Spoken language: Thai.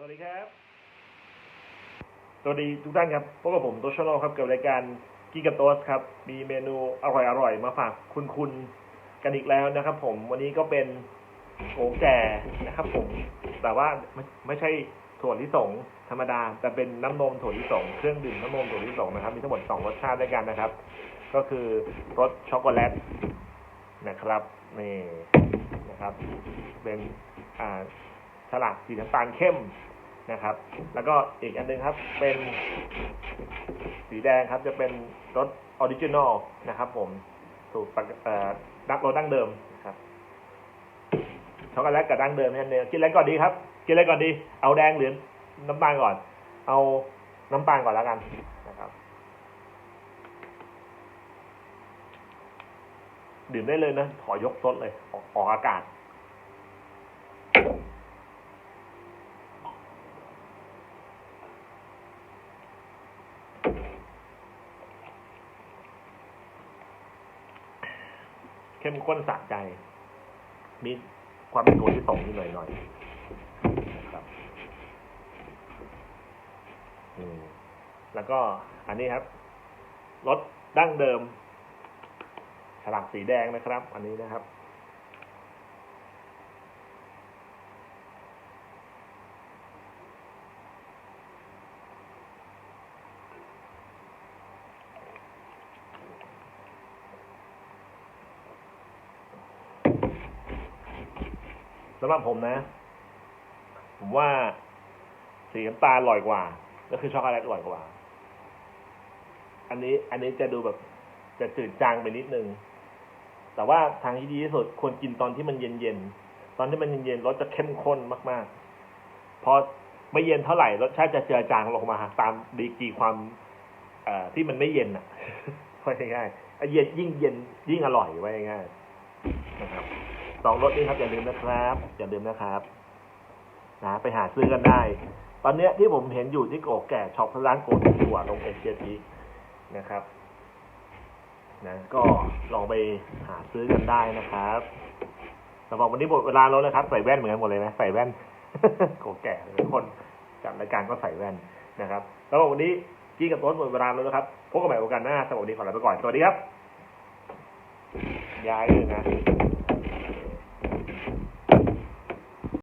สวัสดีครับ สวัสดีทุกท่านครับ พบกับผมโตชโลครับ กับรายการกิกับโตสครับ มีเมนูอร่อยๆมาฝากคุณคุณกันอีกแล้วนะครับ ผม วันนี้ก็เป็นโอแก่นะครับ ผม แต่ว่าไม่ไม่ใช่ถั่วลิสงธรรมดา แต่เป็นน้ำนมถั่วลิสง เครื่องดื่มน้ำนมถั่วลิสงนะครับ มีทั้งหมดสองรสชาติด้วยกันนะครับ ก็คือรสช็อกโกแลตนะครับนี่นะครับ เป็นอ่าฉลากสีน้ำตาลเข้ม นะครับ แล้วก็อีกอันหนึงครับเป็นสีแดงครับจะเป็นรสออริจินอลนะครับผมสูกดักรสดั้งเดิมครับช็อกโกแลตกับดั้งเดิมเนี่ยกินอะไรก่อนดีครับ กินอะไรก่อนดี เอาแดงหรือน้ำตาลก่อน เอาน้ำตาลก่อนแล้วกันนะครับดื่มได้เลยนะ ขอยกซดเลย ออกอากาศ เข้มข้นสะใจ มีความเป็นตัวที่ส่งนิดหน่อยหน่อยนะครับอืมแล้วก็อันนี้ครับรถดั้งเดิม ฉลากสีแดงนะครับ อันนี้นะครับ สำหรับผมนะ ผมว่าสีน้ำตาลอร่อยกว่า ก็คือช็อกโกแลตอร่อยกว่า อันนี้ อันนี้จะดูแบบ จะจืดจางไปนิดนึง แต่ว่าทางที่ดีที่สุดควรกินตอนที่มันเย็นๆตอนที่มันเย็นๆรสจะเข้มข้นมากๆ พอไม่เย็นเท่าไหร่รสชาติจะเจือจางลงมา ตามดีกรีความเอ่อที่มันไม่เย็นอะว่าง่ายๆเย็นยิ่งเย็นยิ่งอร่อยว่าง่ายนะครับ สองรถนี้ครับอย่าลืมนะครับอย่าลืมนะครับนะไปหาซื้อกันได้ ตอนเนี้ยที่ผมเห็นอยู่ที่โกแก่ช็อปร้านโกถั่วลงเอเชียทีนะครับนะก็ลองไปหาซื้อกันได้นะครับสำหรับวันนี้หมดเวลาแล้วนะครับ ใส่แว่นเหมือนกันหมดเลยนะใส่แว่นโกแก่ทุกคนจัดรายการก็ใส่แว่นนะครับแล้ววันนี้กี้กับต้นหมดเวลาแล้วนะครับพบกันใหม่โอกาสหน้าสำหรับวันนี้ขอลาไปก่อนสวัสดีครับย้ายเลยนะ